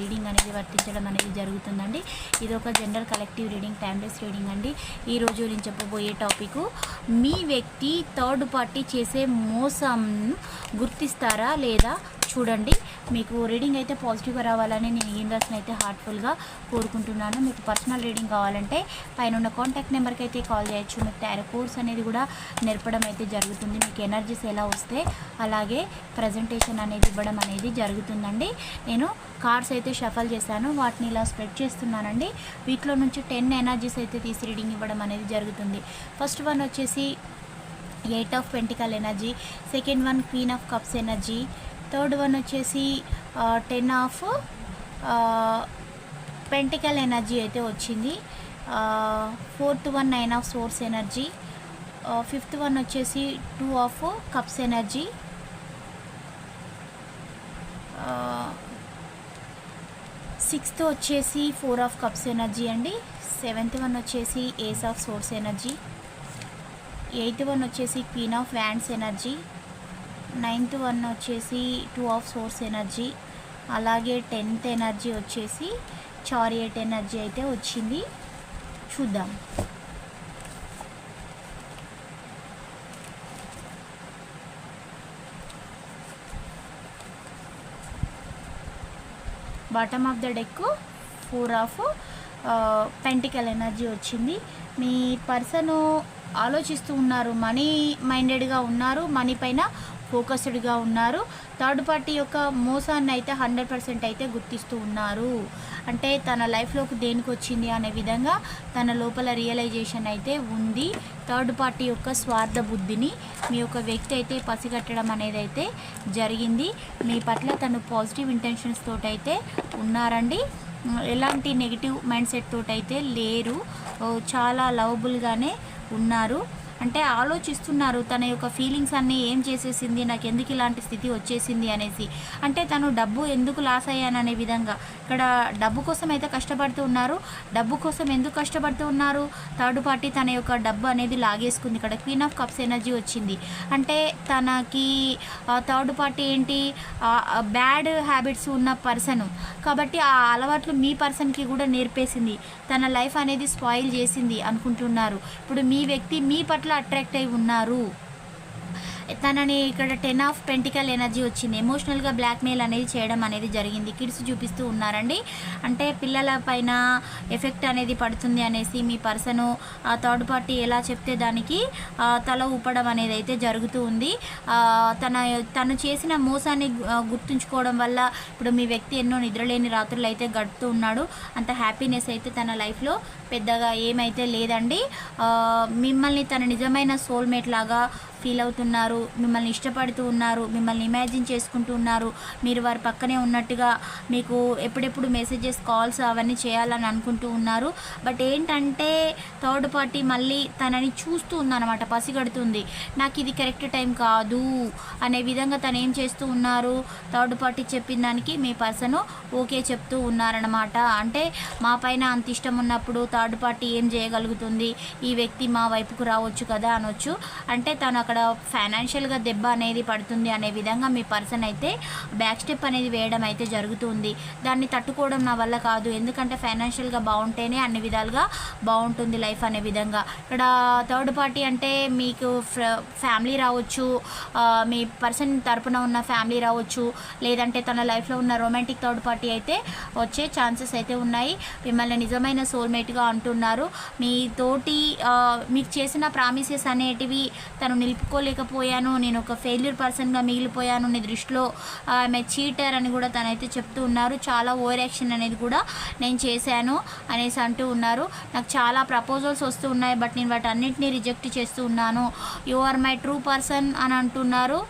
Reading అనేది వర్తించడం అనేది జరుగుతుందండి. ఇది ఒక general collective reading timeless reading అండి. ఈ రోజు నేను చెప్పబోయే టాపిక్ మీ వ్యక్తి థర్డ్ పార్టీ చేసే మోసం గుర్తిస్తారా లేదా చూడండి. మీకు రీడింగ్ అయితే పాజిటివ్గా రావాలని నేను యూనివర్స్ని అయితే హార్ట్ఫుల్గా కోరుకుంటున్నాను. మీకు పర్సనల్ రీడింగ్ కావాలంటే పైన ఉన్న కాంటాక్ట్ నెంబర్కి అయితే కాల్ చేయొచ్చు. మీకు టైర్ కోర్స్ అనేది కూడా నేర్పడం అయితే జరుగుతుంది. మీకు ఎనర్జీస్ ఎలా వస్తే అలాగే ప్రజెంటేషన్ అనేది ఇవ్వడం అనేది జరుగుతుందండి. నేను కార్డ్స్ అయితే షఫల్ చేశాను. వాటిని ఇలా స్ప్రెడ్ చేస్తున్నానండి. వీటిలో నుంచి టెన్ ఎనర్జీస్ అయితే తీసి రీడింగ్ ఇవ్వడం అనేది జరుగుతుంది. ఫస్ట్ వన్ వచ్చేసి eight of pentacle energy second one queen of cups energy third one వచ్చేసి టెన్ ఆఫ్ పెంటికల్ ఎనర్జీ అయితే వచ్చింది. Fourth one nine of swords energy fifth one వచ్చేసి two of cups energy sixth వచ్చేసి four of cups energy అండి. Seventh one వచ్చేసి ace of swords energy eighth one వచ్చేసి queen of wands energy ninth one వచ్చేసి two of swords energy అలాగే tenth energy వచ్చేసి chariot energy అయితే వచ్చింది. చూద్దాం. Bottom of the deck four of pentacle energy వచ్చింది. మీ పర్సన్ ఆలోచిస్తూ ఉన్నారు మనీ మైండెడ్గా ఉన్నారు మనీ పైన ఫోకస్డ్గా ఉన్నారు. థర్డ్ పార్టీ యొక్క మోసాన్ని అయితే హండ్రెడ్ పర్సెంట్ అయితే గుర్తిస్తూ ఉన్నారు. అంటే తన లైఫ్లోకి దేనికి వచ్చింది అనే విధంగా తన లోపల రియలైజేషన్ అయితే ఉంది. థర్డ్ పార్టీ యొక్క స్వార్థ బుద్ధిని మీ యొక్క వ్యక్తి అయితే పసిగట్టడం అనేది అయితే జరిగింది. మీ పట్ల తను పాజిటివ్ ఇంటెన్షన్స్ తోటైతే ఉన్నారండి. ఎలాంటి నెగిటివ్ మైండ్ సెట్ తోటైతే లేరు. చాలా లవబుల్గానే ఉన్నారు. అంటే ఆలోచిస్తున్నారు తన యొక్క ఫీలింగ్స్ అన్నీ ఏం చేసేసింది నాకు ఎందుకు ఇలాంటి స్థితి వచ్చేసింది అనేసి. అంటే తను డబ్బు ఎందుకు లాస్ అయ్యాననే విధంగా. ఇక్కడ డబ్బు కోసం అయితే కష్టపడుతూ ఉన్నారు. డబ్బు కోసం ఎందుకు కష్టపడుతూ ఉన్నారు? థర్డ్ పార్టీ తన యొక్క డబ్బు అనేది లాగేసుకుంది. ఇక్కడ క్వీన్ ఆఫ్ కప్స్ ఎనర్జీ వచ్చింది. అంటే తనకి థర్డ్ పార్టీ ఏంటి? బ్యాడ్ హ్యాబిట్స్ ఉన్న పర్సన్ కాబట్టి ఆ అలవాట్లు మీ పర్సన్కి కూడా నేర్పేసింది. తన లైఫ్ అనేది స్పాయిల్ చేసింది అనుకుంటున్నారు. ఇప్పుడు మీ వ్యక్తి మీ పట్ల అట్రాక్ట్ అయి ఉన్నారు. తనని ఇక్కడ టెన్ ఆఫ్ పెంటికల్ ఎనర్జీ వచ్చింది. ఎమోషనల్గా బ్లాక్మెయిల్ అనేది చేయడం అనేది జరిగింది. కిడ్స్ చూపిస్తూ ఉన్నారండి. అంటే పిల్లల పైన ఎఫెక్ట్ అనేది పడుతుంది అనేసి మీ పర్సను ఆ థర్డ్ పార్టీ ఎలా చెప్తే దానికి తల ఊపడం అనేది అయితే జరుగుతూ ఉంది. తన తను చేసిన మోసాన్ని గుర్తుంచుకోవడం వల్ల ఇప్పుడు మీ వ్యక్తి ఎన్నో నిద్రలేని రాత్రులు అయితే గడుపుతూ ఉన్నాడు. అంత హ్యాపీనెస్ అయితే తన లైఫ్లో పెద్దగా ఏమైతే లేదండి. మిమ్మల్ని తన నిజమైన సోల్మేట్ లాగా ఫీల్ అవుతున్నారు మిమ్మల్ని ఇష్టపడుతూ ఉన్నారు మిమ్మల్ని ఇమాజిన్ చేసుకుంటూ ఉన్నారు. మీరు వారి పక్కనే ఉన్నట్టుగా మీకు ఎప్పుడెప్పుడు మెసేజెస్ కాల్స్ అవన్నీ చేయాలని అనుకుంటూ ఉన్నారు. బట్ ఏంటంటే థర్డ్ పార్టీ మళ్ళీ తనని చూస్తూ ఉందన్నమాట పసిగడుతుంది. నాకు ఇది కరెక్ట్ టైం కాదు అనే విధంగా తను ఏం చేస్తూ ఉన్నారు? థర్డ్ పార్టీ చెప్పిన దానికి మీ పర్సన్ ఓకే చెప్తూ ఉన్నారనమాట అంటే మా పైన అంత ఇష్టం ఉన్నప్పుడు థర్డ్ పార్టీ ఏం చేయగలుగుతుంది? ఈ వ్యక్తి మా వైపుకు రావచ్చు కదా అనొచ్చు. అంటే తను అక్కడ ఫైనాన్షియల్గా దెబ్బ అనేది పడుతుంది అనే విధంగా మీ పర్సన్ అయితే బ్యాక్ స్టెప్ అనేది వేయడం అయితే జరుగుతుంది. దాన్ని తట్టుకోవడం నా వల్ల కాదు. ఎందుకంటే ఫైనాన్షియల్గా బాగుంటేనే అన్ని విధాలుగా బాగుంటుంది లైఫ్ అనే విధంగా. ఇక్కడ థర్డ్ పార్టీ అంటే మీకు ఫ్యామిలీ రావచ్చు. మీ పర్సన్ తరపున ఉన్న ఫ్యామిలీ రావచ్చు. లేదంటే తన లైఫ్లో ఉన్న రొమాంటిక్ థర్డ్ పార్టీ అయితే వచ్చే ఛాన్సెస్ అయితే ఉన్నాయి. మిమ్మల్ని నిజమైన సోల్మేట్గా అంటున్నారు. మీ తోటి మీకు చేసిన ప్రామిసెస్ అనేటివి తను నిలిపి చెప్పుకోలేకపోయాను నేను ఒక ఫెయిల్యూర్ పర్సన్గా మిగిలిపోయాను నీ దృష్టిలో ఆమె చీటర్ అని కూడా తనైతే చెప్తూ ఉన్నారు. చాలా ఓవర్ యాక్షన్ అనేది కూడా నేను చేశాను అనేసి అంటూ ఉన్నారు. నాకు చాలా ప్రపోజల్స్ వస్తూ ఉన్నాయి బట్ నేను వాటన్నిటిని రిజెక్ట్ చేస్తూ ఉన్నాను. You are my true person అని అంటున్నారు.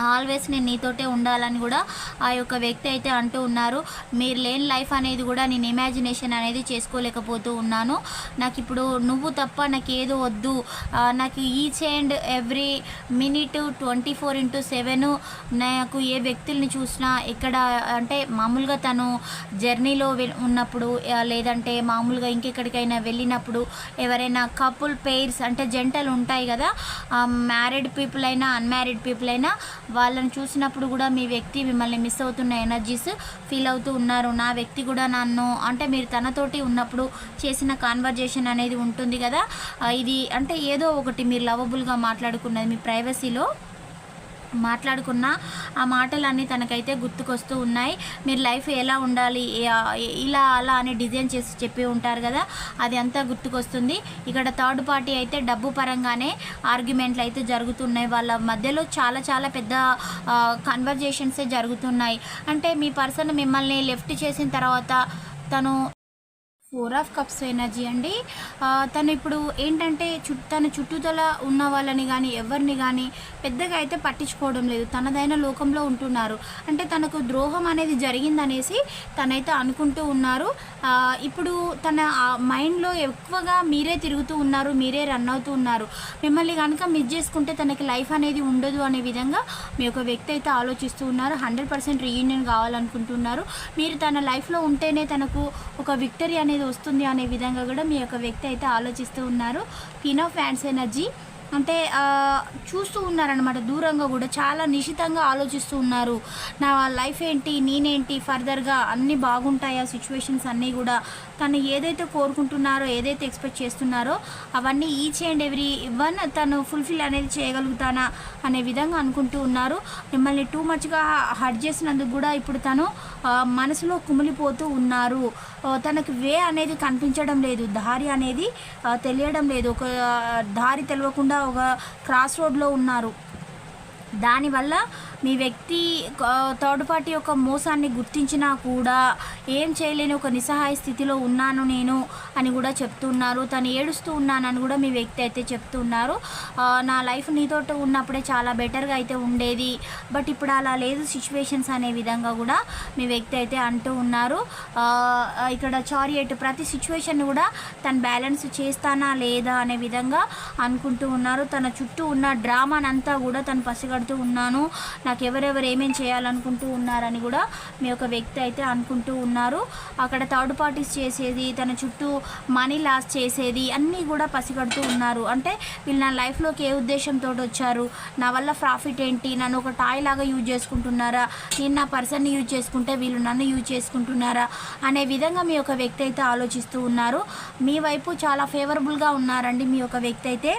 ఆల్వేస్ నేను నీతోటే ఉండాలని కూడా ఆ యొక్క వ్యక్తి అయితే అంటూ ఉన్నారు. మీరు లేని లైఫ్ అనేది కూడా నేను ఇమాజినేషన్ అనేది చేసుకోలేకపోతూ ఉన్నాను. నాకు ఇప్పుడు నువ్వు తప్ప నాకు ఏదో వద్దు. నాకు each and every minute twenty four into seven నాకు ఏ వ్యక్తుల్ని చూసినా ఎక్కడ అంటే మామూలుగా తను జర్నీలో వె- ఉన్నప్పుడు లేదంటే మామూలుగా ఇంకెక్కడికైనా వెళ్ళినప్పుడు ఎవరైనా కపుల్ పెయిర్స్ అంటే జంటలు ఉంటాయి కదా. మ్యారీడ్ పీపుల్ అయినా అన్మ్యారీడ్ పీపుల్ అయినా వాళ్ళని చూసినప్పుడు కూడా మీ వ్యక్తి మిమ్మల్ని మిస్ అవుతున్న ఎనర్జీస్ ఫీల్ అవుతూ ఉన్నారు. నా వ్యక్తి కూడా నన్ను అంటే మీరు తనతోటి ఉన్నప్పుడు చేసిన కాన్వర్జేషన్ అనేది ఉంటుంది కదా. ఇది అంటే ఏదో ఒకటి మీరు లవబుల్గా మాట్లాడుకున్నది మీ ప్రైవసీలో మాట్లాడుకున్న ఆ మాటలన్నీ తనకైతే గుర్తుకొస్తూ ఉన్నాయి. మీరు లైఫ్ ఎలా ఉండాలి ఇలా అలా అని డిజైన్ చేసి చెప్పి ఉంటారు కదా అది అంతా గుర్తుకొస్తుంది. ఇక్కడ థర్డ్ పార్టీ అయితే డబ్బు పరంగానే ఆర్గ్యుమెంట్లు అయితే జరుగుతున్నాయి. వాళ్ళ మధ్యలో చాలా చాలా పెద్ద కన్వర్జేషన్సే జరుగుతున్నాయి. అంటే మీ పర్సన్ మిమ్మల్ని లెఫ్ట్ చేసిన తర్వాత తను ఫోర్ ఆఫ్ కప్స్ ఎనర్జీ అండి. తను ఇప్పుడు ఏంటంటే చు తన చుట్టూతల ఉన్న వాళ్ళని కానీ ఎవరిని కానీ పెద్దగా అయితే పట్టించుకోవడం లేదు. తనదైన లోకంలో ఉంటున్నారు. అంటే తనకు ద్రోహం అనేది జరిగిందనేసి తనైతే అనుకుంటూ ఉన్నారు. ఇప్పుడు తన మైండ్లో ఎక్కువగా మీరే తిరుగుతూ ఉన్నారు మీరే రన్ అవుతూ ఉన్నారు. మిమ్మల్ని కనుక మిస్ చేసుకుంటే తనకి లైఫ్ అనేది ఉండదు అనే విధంగా మీ యొక్క వ్యక్తి అయితే ఆలోచిస్తూ ఉన్నారు. హండ్రెడ్ పర్సెంట్ రీయూనియన్ కావాలనుకుంటున్నారు. మీరు తన లైఫ్లో ఉంటేనే తనకు ఒక విక్టరీ అనేది వస్తుంది అనే విధంగా కూడా మీ యొక్క వ్యక్తి అయితే ఆలోచిస్తూ ఉన్నారు. క్వీన్ ఆఫ్ ఫ్యాన్స్ ఎనర్జీ అంటే చూస్తూ ఉన్నారనమాట దూరంగా కూడా చాలా నిశితంగా ఆలోచిస్తూ ఉన్నారు. నా లైఫ్ ఏంటి నేనేంటి ఫర్దర్గా అన్నీ బాగుంటాయా సిచ్యువేషన్స్ అన్నీ కూడా తను ఏదైతే కోరుకుంటున్నారో ఏదైతే ఎక్స్పెక్ట్ చేస్తున్నారో అవన్నీ ఈచ్ అండ్ ఎవ్రీ వన్ తను ఫుల్ఫిల్ అనేది చేయగలుగుతానా అనే విధంగా అనుకుంటూ ఉన్నారు. మిమ్మల్ని టూ మచ్గా హర్ట్ చేసినందుకు కూడా ఇప్పుడు తను మనసులో కుమిలిపోతూ ఉన్నారు. తనకు వే అనేది కనిపించడం లేదు. దారి అనేది తెలియడం లేదు. ఒక దారి తెలియకుండా ఒక క్రాస్ రోడ్లో ఉన్నారు. దానివల్ల మీ వ్యక్తి థర్డ్ పార్టీ యొక్క మోసాన్ని గుర్తించినా కూడా ఏం చేయలేని ఒక నిస్సహాయ స్థితిలో ఉన్నాను నేను అని కూడా చెప్తున్నారు. తను ఏడుస్తూ ఉన్నానని కూడా మీ వ్యక్తి అయితే చెప్తున్నారు. నా లైఫ్ నీతో ఉన్నప్పుడే చాలా బెటర్గా అయితే ఉండేది. బట్ ఇప్పుడు అలా లేదు. సిచ్యువేషన్స్ అనే విధంగా కూడా మీ వ్యక్తి అయితే అంటూ ఉన్నారు. ఇక్కడ చారియట్ ప్రతి సిచ్యువేషన్ కూడా తను బ్యాలెన్స్ చేస్తానా లేదా అనే విధంగా అనుకుంటూ ఉన్నారు. తన చుట్టూ ఉన్న డ్రామానంతా కూడా తను పసిగడుతూ ఉన్నాను. నాకు ఎవరెవరు ఏమేమి చేయాలనుకుంటూ ఉన్నారని కూడా మీ యొక్క వ్యక్తి అయితే అనుకుంటూ ఉన్నారు. అక్కడ థర్డ్ పార్టీస్ చేసేది తన చుట్టూ మనీ లాస్ చేసేది అన్నీ కూడా పసిగడుతూ ఉన్నారు. అంటే వీళ్ళు నా లైఫ్లోకి ఏ ఉద్దేశంతో వచ్చారు? నా వల్ల ప్రాఫిట్ ఏంటి? నన్ను ఒక టాయ్ లాగా యూజ్ చేసుకుంటున్నారా? నేను నా పర్సన్ని యూజ్ చేసుకుంటే వీళ్ళు నన్ను యూజ్ చేసుకుంటున్నారా? అనే విధంగా మీ యొక్క వ్యక్తి అయితే ఆలోచిస్తూ ఉన్నారు. మీ వైపు చాలా ఫేవరబుల్గా ఉన్నారండి మీ యొక్క వ్యక్తి అయితే.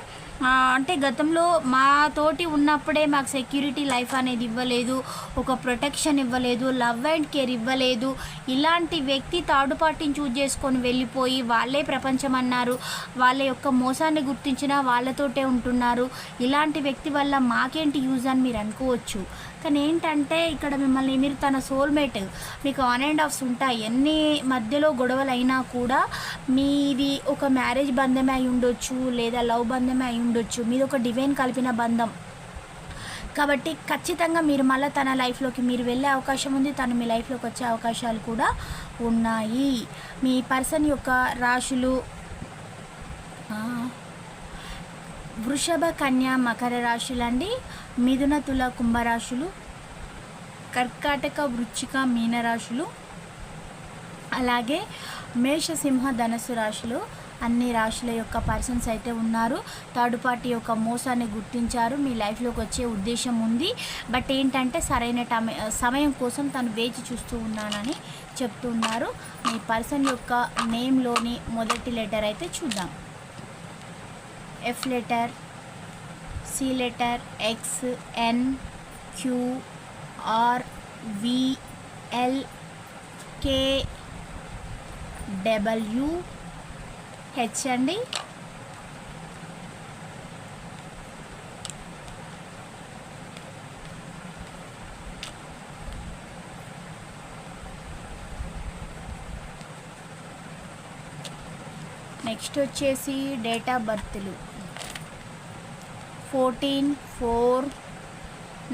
అంటే గతంలో మా తోటి ఉన్నప్పుడే మాకు సెక్యూరిటీ లైఫ్ అనేది ఇవ్వలేదు ఒక ప్రొటెక్షన్ ఇవ్వలేదు లవ్ అండ్ కేర్ ఇవ్వలేదు. ఇలాంటి వ్యక్తి థర్డ్ పార్టీని చూజ్ చేసుకొని వెళ్ళిపోయి వాళ్ళే ప్రపంచం అన్నారు. వాళ్ళ యొక్క మోసాన్ని గుర్తించిన వాళ్ళతోటే ఉంటున్నారు. ఇలాంటి వ్యక్తి వల్ల మాకేంటి యూజ్ అని మీరు అనుకోవచ్చు. కానీ ఏంటంటే ఇక్కడ మిమ్మల్ని మీరు తన సోల్మేట్ మీకు ఆన్ అండ్ ఆఫ్స్ ఉంటాయి. ఎన్ని మధ్యలో గొడవలు అయినా కూడా మీది ఒక మ్యారేజ్ బంధమే అయి ఉండొచ్చు లేదా లవ్ బంధమే అయి ఉండొచ్చు. మీది ఒక డివైన్ కలిపిన బంధం. కాబట్టి ఖచ్చితంగా మీరు మళ్ళీ తన లైఫ్లోకి మీరు వెళ్ళే అవకాశం ఉంది. తను మీ లైఫ్లోకి వచ్చే అవకాశాలు కూడా ఉన్నాయి. మీ పర్సన్ యొక్క రాశులు వృషభ కన్య మకర రాశులండి. మిథున తుల కుంభరాశులు కర్కాటక వృచ్చిక మీనరాశులు అలాగే మేషసింహ ధనస్సు రాశులు. అన్ని రాశుల యొక్క పర్సన్స్ అయితే ఉన్నారు. థర్డ్ పార్టీ యొక్క మోసాన్ని గుర్తించారు. మీ లైఫ్లోకి వచ్చే ఉద్దేశం ఉంది. బట్ ఏంటంటే సరైన సమయం కోసం తను వేచి చూస్తూ ఉన్నానని చెప్తున్నారు. మీ పర్సన్ యొక్క నేమ్లోని మొదటి లెటర్ అయితే చూద్దాం. F letter C letter X N Q R V L K W H అండి. నెక్స్ట్ వచ్చేసి date of బర్త్లు fourteen four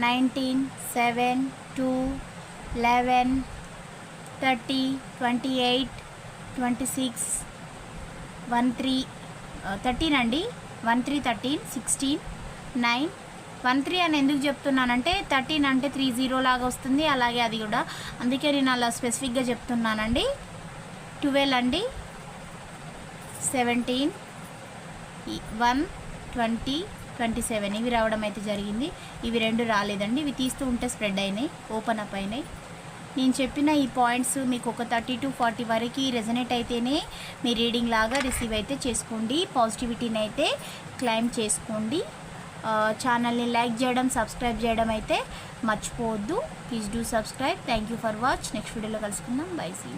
nineteen seven two eleven thirty twenty eight twenty six one three thirteen అండి. One three thirteen sixteen nine. One three అని ఎందుకు చెప్తున్నానంటే thirteen అంటే three zero లాగా వస్తుంది. అలాగే అది కూడా. అందుకే నేను అలా స్పెసిఫిక్గా చెప్తున్నానండి. ట్వెల్వ్ అండి. Seventeen one twenty twenty seven. ఇవి రావడం అయితే జరిగింది. ఇవి రెండు రాలేదండి. ఇవి తీస్తూ ఉంటే స్ప్రెడ్ అయినాయి. ఓపెన్ అప్ అయినాయి. నేను చెప్పిన ఈ పాయింట్స్ మీకు ఒక థర్టీ టు ఫార్టీ వరకు రెజనేట్ అయితేనే మీ రీడింగ్ లాగా రిసీవ్ అయితే చేసుకోండి. పాజిటివిటీని అయితే క్లైమ్ చేసుకోండి. ఛానల్ని లైక్ చేయడం సబ్స్క్రైబ్ చేయడం అయితే మర్చిపోవద్దు. Please do subscribe thank you for watch next వీడియోలో కలుసుకుందాం. Bye see